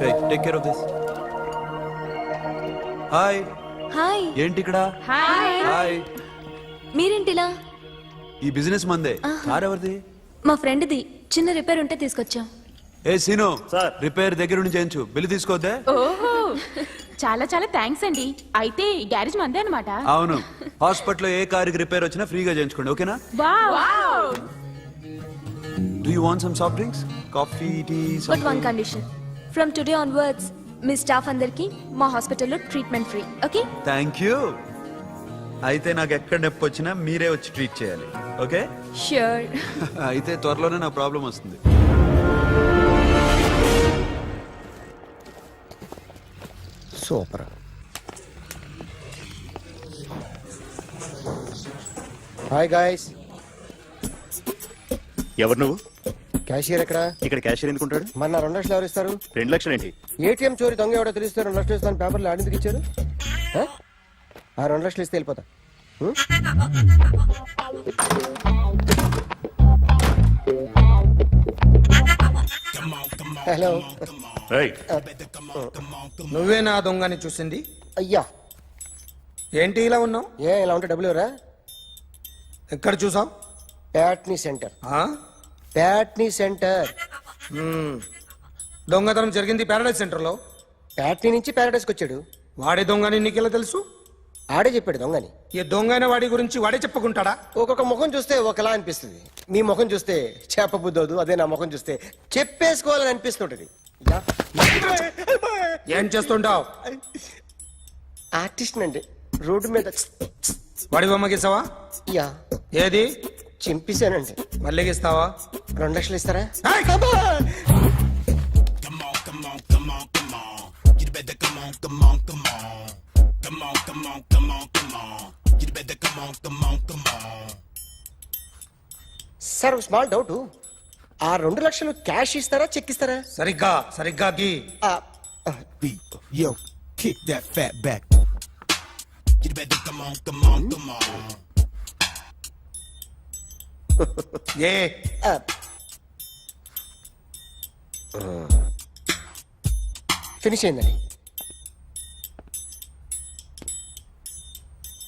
Take care of this hi hi ఏంటి ఇక్కడ hi hi మీరేంటిలా? ఈ బిజినెస్ మందే. కార్ ఎవరిది మా ఫ్రెండ్ది. చిన్న రిపేర్ ఉంటే తీసుకొచ్చాం. ఏ సీను. సార్. రిపేర్ దగ్గర నుండి చేయించు. బిల్లు తీసుకోవద్దే? ఓహో. చాలా చాలా థ్యాంక్స్ అండి. అయితే ఈ గ్యారేజ్ మందే అనమాట అవును. హాస్పిటల్లో ఏ కారుకి రిపేర్ వచ్చినా ఫ్రీగా చేయించుకోండి ఓకేనా? Do you want some soft drinks coffee tea but one condition from today onwards me staff అందరికి మా హాస్పిటల్లో treatment free okay thank you అయితే నాకు ఎక్కడ నొప్పి వచ్చినా మీరే వచ్చి ట్రీట్ చేయాలి. ఓకే ష్యూర్ అయితే త్వరలోనే నా ప్రాబ్లం వస్తుంది. సూపర్ హాయ్ గాయస్ ఎవరు నువ్వు? క్యాషియర్ ఎక్కడ? ఇక్కడ క్యాషియర్ ఎందుకుంటాడు? మన రెండు లక్షలు ఎవరు ఇస్తారు? రెండు లక్షలు ఏంటి ఏటీఎం చోరీ దొంగ ఎవడో తెలిస్తే రెండు లక్షలు ఇస్తాను పేపర్లు ఆడిందుకు ఇచ్చారు? ఆ? ఆ రెండు లక్షలు ఇస్తే వెళ్ళిపోతా. ఉం? హలో. రైట్ నువ్వే నా దొంగని చూసింది? అయ్యా. ఏంటి ఇలా ఉన్నావు? ఏ ఇలా ఉంటే డబ్బులు ఎవరా? ఎక్కడ చూసావు? ప్యాట్నీ సెంటర్. ప్యాట్నీ సెంటర్. దొంగతనం జరిగింది ప్యారడైజ్ సెంటర్లో ప్యాట్నీ నుంచి ప్యారడైస్కి వచ్చాడు. వాడే దొంగని నీకెలా తెలుసు? ఆడే చెప్పాడు దొంగని. ఈ దొంగైన వాడి గురించి వాడే చెప్పుకుంటాడా? ఒక్కొక్క ముఖం చూస్తే ఒకలా అనిపిస్తుంది. మీ ముఖం చూస్తే చేపబుద్దోదు అదే నా ముఖం చూస్తే చెప్పేసుకోవాలని అనిపిస్తుంటది. ఏం చేస్తుంటావు? ఆర్టిస్ట్ అండి రోడ్డు మీద వాడి బొమ్మ గీసావా? యా. ఏది? చింపేశానండి. మళ్ళీ గీస్తావా? రెండు లక్షలు ఇస్తారా! సార్ స్మాల్ డౌట్ ఆ రెండు లక్షలు క్యాష్ ఇస్తారా చెక్ ఇస్తారా సరిగ్గా సరిగ్గా గీ ఆ, ఆ, Yo, kick that fat back. You better come on, come on, come on. ఏ. ఫినిష్ అయిందండి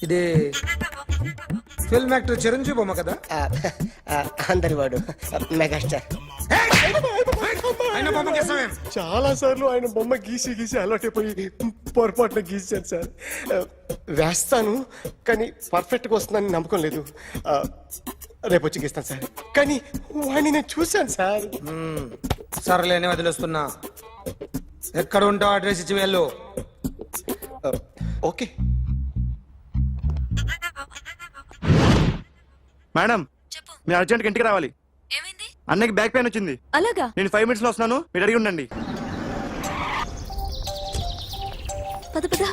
ఇది ఫిల్మ్ యాక్టర్ చిరంజీవి బొమ్మ కదా అందరి వాడు మెగాస్టార్ ఆయన బొమ్మ గీసావేం చాలా సార్లు ఆయన బొమ్మ గీసి గీసి అలవాటైపోయి పొరపాటున గీసాను సార్. వేస్తాను కానీ పర్ఫెక్ట్గా వస్తుందని నమ్మకం లేదు. రేపు వచ్చి గీస్తాను సార్. కానీ వాడిని నేను చూశాను సార్. సర్లేని వదిలేస్తున్నా. ఎక్కడ ఉంటావు అడ్రస్ ఇచ్చి వెళ్ళు. ఓకే. మేడం మీరు అర్జెంట్ ఇంటికి రావాలి. ఏమైంది? అన్నకి బ్యాక్ పెయిన్ వచ్చింది. అలాగా? నేను ఫైవ్ మినిట్స్లో వస్తున్నాను మీరు అడిగి ఉండండి. పద పద.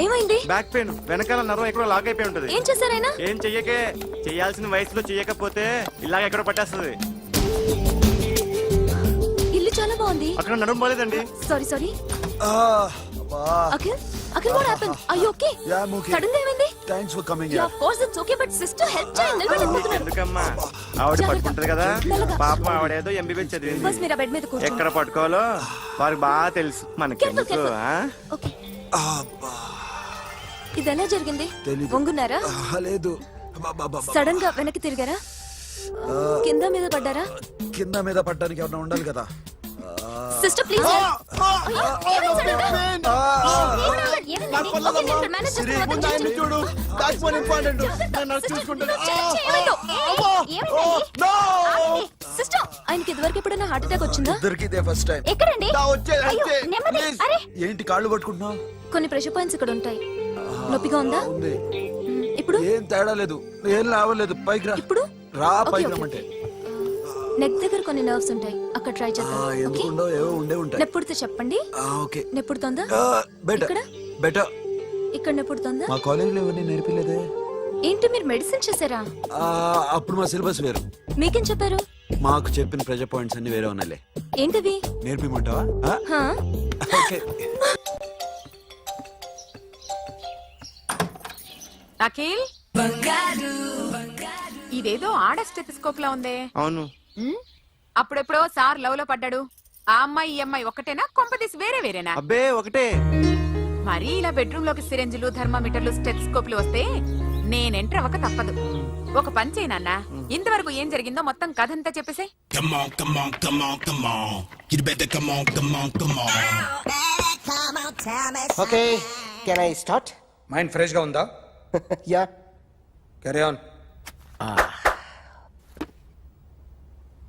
ఏమైంది? బ్యాక్ పెయిన్ వెనకాల నరం ఎక్కడో లాక్ అయిపోయి ఉంటది. ఏం చేశారైనా ఏం చెయ్యకే? చేయాల్సిన వయసులో చెయ్యకపోతే ఇలాగ ఎక్కడో పట్టేస్తుంది. చాలా బాగుంది. అక్కడ sorry sorry Akhil Akhil what happen I okay Yeah, I'm okay. సడన్గా ఏమైంది thanks for coming yeah of course it's okay but sister help చేయండి ఎందుకమ్మా? ఆవిడ పట్టుకుంటది కదా? మెల్లగా. పాపం ఆవిడేదో ఎంబీబీ చదివింది బస్ మీరు ఆ బెడ్ మీద కూర్చోండి ఎక్కడ పట్టుకోవాలో వారికి బాగా తెలుసు మనకి. Careful, careful. ఓకే ఇది ఎలా జరిగింది? తెలీదు. వంగున్నారా? లేదు. సడన్గా వెనక్కి తిరిగారా? కింద మీద పడ్డారా? కింద మీద పట్టడానికి ఎవరైనా ఉండాలి కదా? Sister please. చూడు. సిస్టర్ ఆయనకి ఇదివరకు ఎప్పుడైనా హార్ట్ అటాక్ వచ్చిందా? ఇదే ఫస్ట్ టైం ఎక్కడండి. అరే! ఏంటి కాళ్ళు పట్టుకుంటున్నావు? కొన్ని ప్రెషర్ పాయింట్స్ ఇక్కడ ఉంటాయి. నొప్పిగా ఉందా? ఇప్పుడు? ఏం తేడా లేదు. ఏం లావలేదు పైకి రా. ఇప్పుడు? రా పైకి రమ్మంటే. నెక్ దగ్గర కొన్ని నర్వ్స్ ఉంటాయి. అక్కడ ట్రై చేద్దాం. ఎందుకుండో ఏవో ఉండే ఉంటాయి. నెప్పుడుతో చెప్పండి. ఆ, ఓకే. నెప్పుడుతోందా బెటర్. ఇక్కడ? బెటర్. ఇక్కడ నెప్పుడుతోందా మా కాలేజీలో ఎవరిని నేర్పిలేదే? ఏంటి మీరు మెడిసిన్ చేశారా? ఆ, అప్పుడు మా సిలబస్ వేరు. మీకేం చెప్పారు? మాకు చెప్పిన ప్రెజర్ పాయింట్స్ అన్ని వేరే ఉన్నాయిలే. ఏంటివి? నేర్పిమంటావా? ఆ? హా? ఓకే. అఖిల్? ఇదేదో ఆడ స్టెథిస్కోప్ లా ఉందే. అవును. అప్పుడెప్పుడో సార్ లవ్లో పడ్డాడు. ఆ అమ్మాయి ఈ అమ్మాయి ఒక్కటేనా కొంపదీసి వేరే వేరేనా? అబ్బే ఒకటే. మరీ ఇలా బెడ్రూమ్లోకి సిరెంజులు థర్మామీటర్లు స్టెథిస్కోప్లు వస్తే నేను ఎంటర్ అవ్వక తప్పదు. ఒక పని చేయనన్నా ఇంతవరకు ఏం జరిగిందో మొత్తం కథ అంతా చెప్పేసే Come on, come on, come on, come on. You better come on, come on, come on. Okay can I start mind ఫ్రెష్గా ఉందా yeah carry on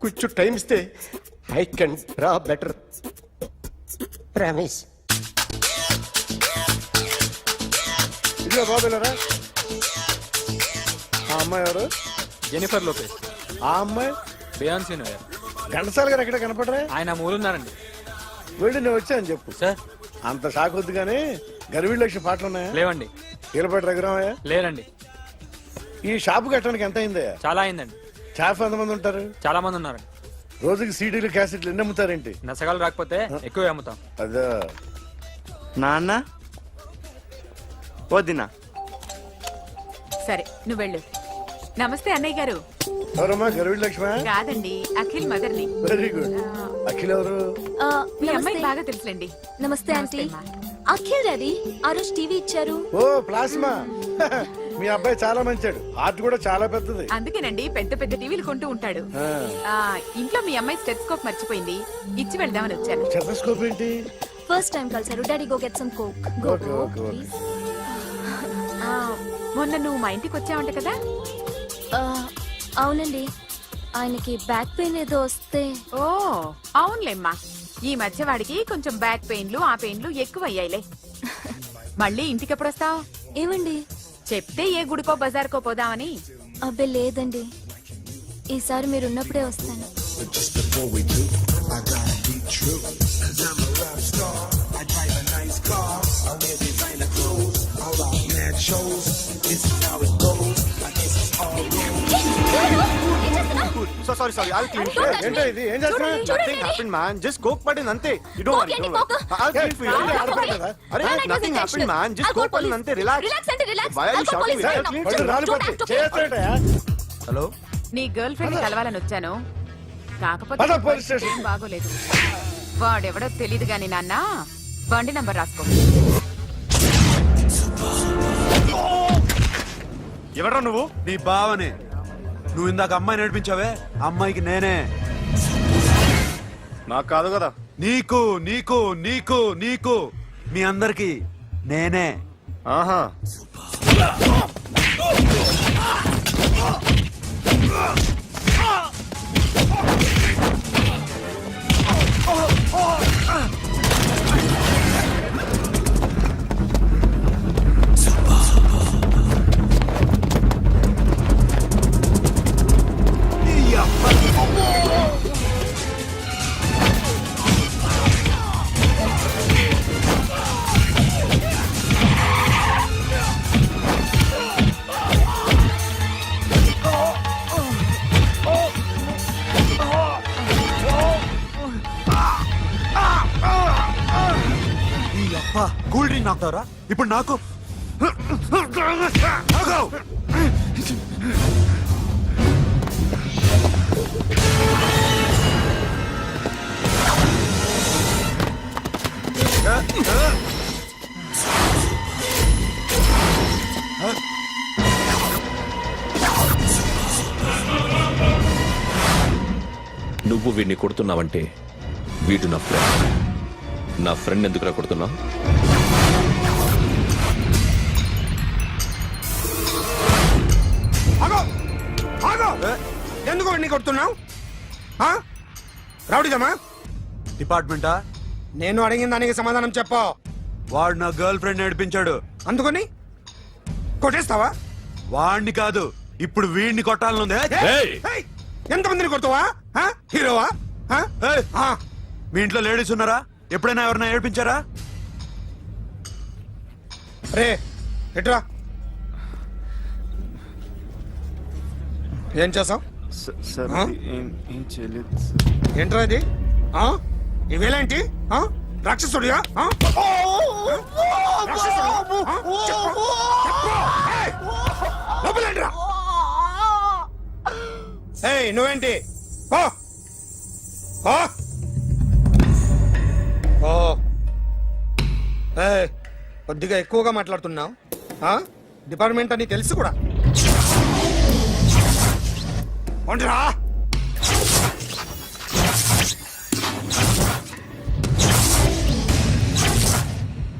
కొంచెం టైం ఇస్తే. I can draw better. Promise. ఇదిగో బాబులరా ఆ అమ్మాయి ఎవరు? Jennifer Lopez. ఆ అమ్మాయి? Beyoncé knower. ఘంటసాల గారు ఎక్కడ కనపడరా? ఆయన మూలున్నారండి వెళ్ళి నేను వచ్చాను చెప్పు. సార్. అంత షాక్ వద్దు కానీ గర్వీళ్ళ లక్ష పాటలు ఉన్నాయా? లేవండి. కీలపాటి రఘురామయ్య? లేరండి. ఈ షాపు కట్టడానికి ఎంత అయిందయ్యా? చాలా అయిందండి. షాప్ ఎంతమంది ఉంటారు. చాలా మంది ఉన్నారండి రోజుకి సీడీలు క్యాసెట్లు ఎన్ని అమ్ముతారేంటి? నసగాలు రాకపోతే ఎక్కువ అమ్ముతాం. అదే. నాన్న? వద్దినా సరే నువ్వు వెళ్ళు నమస్తే అన్నయ్య గారు. ఎవరమ్మా? లక్ష్మ? కాదండి అఖిల్ మదర్ని. Very good. అఖిల్ ఎవరు? మీ అమ్మాయి బాగా తెలుసులేండి. నమస్తే ఆంటీ. అఖిల్ డాడీ ఆ రోజు టీవీ ఇచ్చారు. ఓ ప్లాస్మా. మీ అబ్బాయి చాలా మంచాడు. హార్ట్ కూడా చాలా పెద్దది. అందుకేనండి పెద్ద పెద్ద టీవీలు కొంటూ ఉంటాడు. ఆ. ఆ ఇంట్లో మీ అమ్మాయి స్టెత్స్కోప్ మర్చిపోయింది. ఇచ్చి వెళ్దామని వచ్చాను. స్టెథోస్కోప్ ఏంటి? ఫస్ట్ టైం కలిసారు daddy go get some Coke go Okay, go okay, okay. Please ఆ, మొన్న నువ్వు మా ఇంటికి వచ్చావంట కదా? అవునండి. ఆయనకి బ్యాక్ పెయిన్ ఏదో వస్తే. ఓ అవునులేమ్మా. ఈ మధ్య వాడికి కొంచెం బ్యాక్ పెయిన్లు ఆ పెయిన్లు ఎక్కువ అయ్యాయిలే మళ్ళీ ఇంటికి ఎప్పుడు వస్తావు ఏమండి చెప్తే ఏ గుడికో బజార్కో పోదామని. అబ్బే లేదండి. ఈసారి మీరు ఉన్నప్పుడే వస్తాను so sorry sorry I'll clean ఏంటో ఇది? ఏం చేస్తున్నా చూడండి, చూడండి. Nothing happen man just Coke పడింది అంతే. You don't Coke? I'll clean for you? అరే nothing intentional. Man just Coke పడింది. అంతే. రిలాక్స్ Relax అంటే me? right now. పళ్ళు రాళ్ళు Don't పట్టి హలో నీ గర్ల్ ఫ్రెండ్ కలవాలని వచ్చాను. కాకపోతే బాగోలేదు. వాడెవడో తెలియదు గాని నాన్న బండి నంబర్ రాసుకో. ఎవడ్రా నువ్వు? నీ బావనే. నువ్వు ఇందాక అమ్మాయి నడిపించావే అమ్మాయికి నేనే. నాకు కాదు కదా. నీకు నీకు నీకు నీకు. మీ అందరికి నేనే. ఆహా. కూల్ డ్రింక్ నాకుతారా ఇప్పుడు నాకు నువ్వు వీడిని కొడుతున్నావంటే వీడు నా ఫ్రెండ్ నా ఫ్రెండ్ ఎందుకురా కొడుతున్నావు? ఆగో ఎందుకు వాడిని కొడుతున్నావు? రౌడీదమ్మా డిపార్ట్మెంటా? నేను అడిగిన దానికి సమాధానం చెప్పు. వాడు నా గర్ల్ ఫ్రెండ్ నడిపించాడు. అందుకని? కొట్టేస్తావా? వాడిని కాదు ఇప్పుడు వీడిని కొట్టాలనుంది ఏయ్! ఏయ్! ఎంతమందిని కొడతావా? హీరోవా. మీ ఇంట్లో లేడీస్ ఉన్నారా? ఎప్పుడైనా ఎవరైనా ఏడిపించారా? రే ఎట్రా? ఏం చేసావు సార్? ఏం ఏం చేయలేదు ఏంట్రా ఇది ఆ? ఇవేలేంటి ఆ? రాక్షసుడియా. ఏయ్! లోపలేంట్రా? ఏయ్ నువ్వేంటి పో. పో. పో. ఏయ్, కొద్దిగా ఎక్కువగా మాట్లాడుతున్నావు ఆ? డిపార్ట్మెంట్ అని తెలుసు కూడా ఉండరా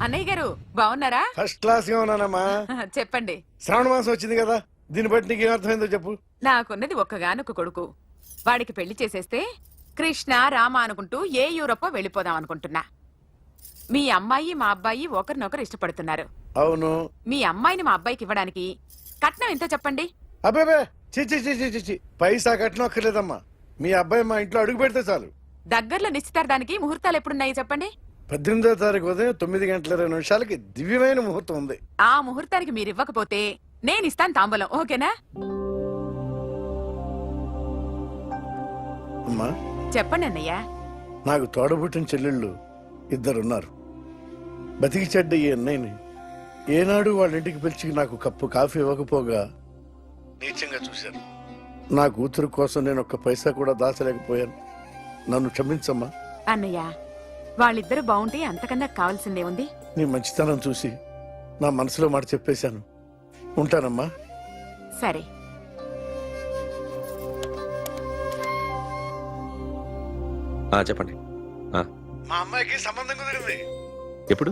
అన్నయ్య గారు బాగున్నారా? ఫస్ట్ క్లాస్గా ఉన్నానమ్మా. చెప్పండి. శ్రావణ మాసం వచ్చింది కదా దీన్ని బట్టి నీకు ఏమర్థమైందో చెప్పు. నాకున్నది ఒక్కగానొక్క కొడుకు. వాడికి పెళ్ళి చేసేస్తే కృష్ణ రామ అనుకుంటూ ఏ యూరోపో వెళ్ళిపోదాం అనుకుంటున్నా. మీ అమ్మాయి మా అబ్బాయి ఒకరినొకరు ఇష్టపడుతున్నారు. అవును. మీ అమ్మాయిని మా అబ్బాయికి ఇవ్వడానికి కట్నం ఎంత చెప్పండి? అబ్బేబే చిచి చిచి చిచి పైసా కట్నం అక్కర్లేదమ్మా మీ అబ్బాయి మా ఇంట్లో అడుగు పెడితే చాలు. దగ్గరలో నిశ్చితార్థానికి ముహూర్తాలు ఎప్పుడున్నాయి చెప్పండి? పద్దెనిమిదో తారీఖు ఉదయం తొమ్మిది గంటల ఇరవై నిమిషాలకి దివ్యమైన ముహూర్తం ఉంది. ఆ ముహూర్తానికి మీరు ఇవ్వకపోతే నేను ఇస్తాను తాంబూలం ఓకేనా? అమ్మా. చెప్పండి అన్నయ్య. నాకు తోడబుట్టిన చెల్లెళ్ళు ఇద్దరున్నారు. బతికి చెడ్డ ఈ అన్నయ్యని ఏనాడు వాళ్ళ ఇంటికి పిలిచి నాకు కప్పు కాఫీ ఇవ్వకపోగా నీచంగా చూశాను నా కూతురు కోసం నేను ఒక్క పైసా కూడా దాచలేకపోయాను. నన్ను క్షమించమ్మా. అన్నయ్య వాళ్ళిద్దరూ బాగుంటే అంతకన్నా కావాల్సిందే ఉంది. నీ మంచితనం చూసి నా మనసులో మాట చెప్పేశాను. ఉంటానమ్మా. సరే. ఆ, చెప్పండి. ఆ, మా అమ్మాయికి సంబంధం కుదిరింది. ఎప్పుడు?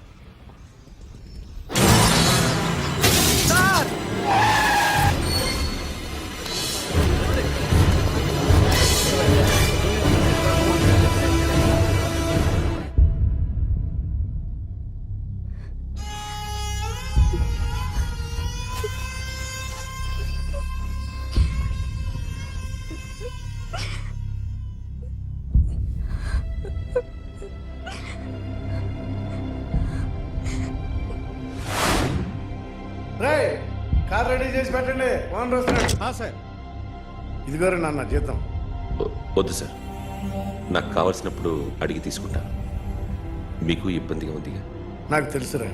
రే కార్ రెడీ చేసి పెట్టండి. ఓనర్ వస్తున్నాడు. సార్. ఇదిగోరే నాన్న జీతం. వద్దు సార్. నాకు కావలసినప్పుడు అడిగి తీసుకుంటాను మీకు ఇబ్బందిగా ఉందిగా? నాకు తెలుసురా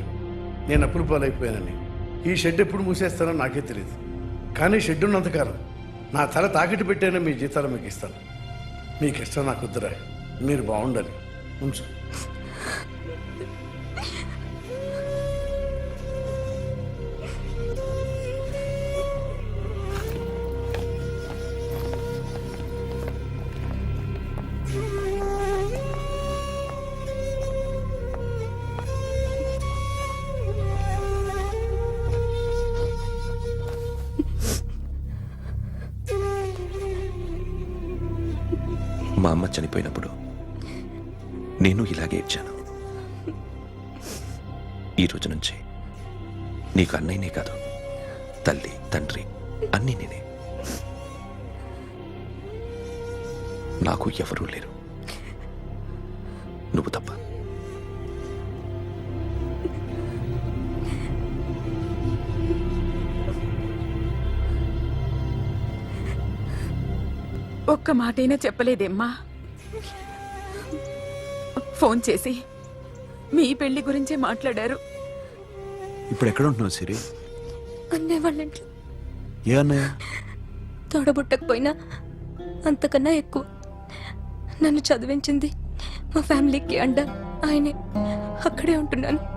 నేను అప్పులు పాలైపోయానని. ఈ షెడ్ ఎప్పుడు మూసేస్తానో నాకే తెలియదు కానీ షెడ్ ఉన్నంతకాలం నా తల తాకట్టు పెట్టానే మీ జీతాలు మీకు ఇస్తాను. మీకు ఇష్టం నాకు వద్దురా. మీరు బాగుండాలి. ఉంచు. మా అమ్మ చనిపోయినప్పుడు నేను ఇలాగే ఇచ్చాను. ఈ రోజు నుంచి నీకు అన్నయ్యనే కాదు తల్లి తండ్రి అన్నీ నేనే. నాకు ఎవరూ లేరు. నువ్వు తప్ప ఒక్క మాటైనా చెప్పలేదేమ్మా. ఫోన్ చేసి మీ పెళ్ళి గురించే మాట్లాడారు. ఇప్పుడు ఎక్కడ ఉంటున్నావు సిరి? అన్నయ్య ఏ అన్నయ్య? తోడబుట్టకపోయినా అంతకన్నా ఎక్కువ. నన్ను చదివించింది మా ఫ్యామిలీకి అండ. ఆయనే. అక్కడే ఉంటున్నాను.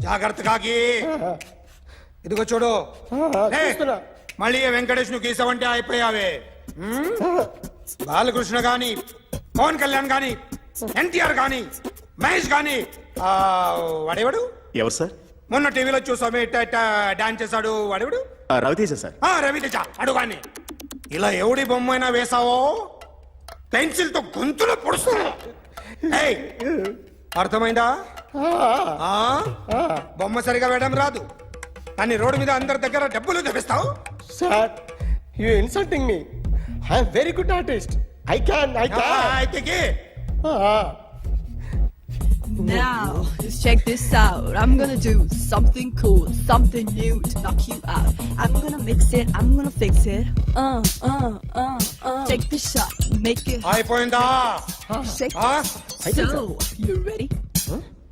జాగ్రత్తగా గీ ఇదిగో చూడు. మళ్ళీ వెంకటేష్ను గీసావంటే అయిపోయావే? బాలకృష్ణ గాని పవన్ కళ్యాణ్ గాని ఎన్టీఆర్ గాని మహేష్ గాని ఆ, వాడేవాడు? ఎవరు సార్? మొన్న టీవీలో చూసామే డాన్స్ చేశాడు వాడేవాడు? రవితేజ సార్. ఆ, రవితేజ అడుగాని. ఇలా ఎవడి బొమ్మ అయినా వేసావో? పెన్సిల్తో గొంతులో పొడుస్తా ఏయ్, అర్థమైందా? ఆ? బొమ్మ సరిగా వేయడం రాదు కానీ రోడ్డు మీద అందరి దగ్గర డబ్బులు తెప్పిస్తావు sir you insulting me I'm very good artist I can I ఆ, క్యాన్ అయితే. Now, just check this out. I'm gonna do something cool, something new to knock you out. I'm gonna mix it, I'm gonna fix it. Uh, uh, uh, uh. Take the shot, make it hot, అయిపోయిందా shake ఆ? it. So, you ready?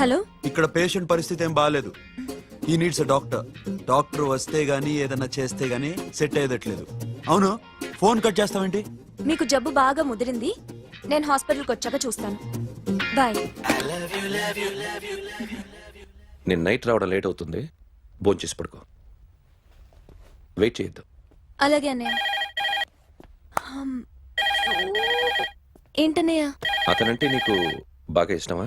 Hello? ఇక్కడ patient పరిస్థితి ఏం బాగాలేదు ఈ needs doctor doctor వస్తే గానీ ఏదన్నా చేస్తే గానీ సెట్ అయ్యేదట్లేదు. అవును? ఫోన్ కట్ చేస్తావేంటి? మీకు జబ్బు బాగా ముదిరింది. నేను హాస్పిటల్కి వచ్చాక చూస్తాను. బాయ్. నేను నైట్ రావడం లేట్ అవుతుంది. భోంచేసి పడుకో. వెయిట్ చేయొద్దు. అలాగే అన్నయ్య. హమ్. ఏంటన్నయ్య? అతనంటే నీకు బాగా ఇష్టమా?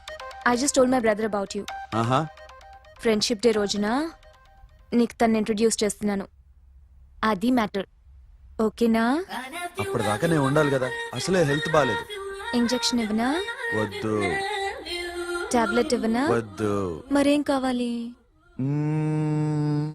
I just told my brother about you ఆహా. ఫ్రెండ్షిప్ డే రోజున నీకు తను ఇంట్రడ్యూస్ చేస్తున్నాను. అది మ్యాటర్ ఓకేనా అప్పటిదాకా నేను ఉండాలి కదా. అసలే హెల్త్ బాగాలేదు ఇంజెక్షన్ ఇవ్వనా? వద్దు. టాబ్లెట్ ఇవ్వనా? వద్దు. మరేం కావాలి? మ్మ్,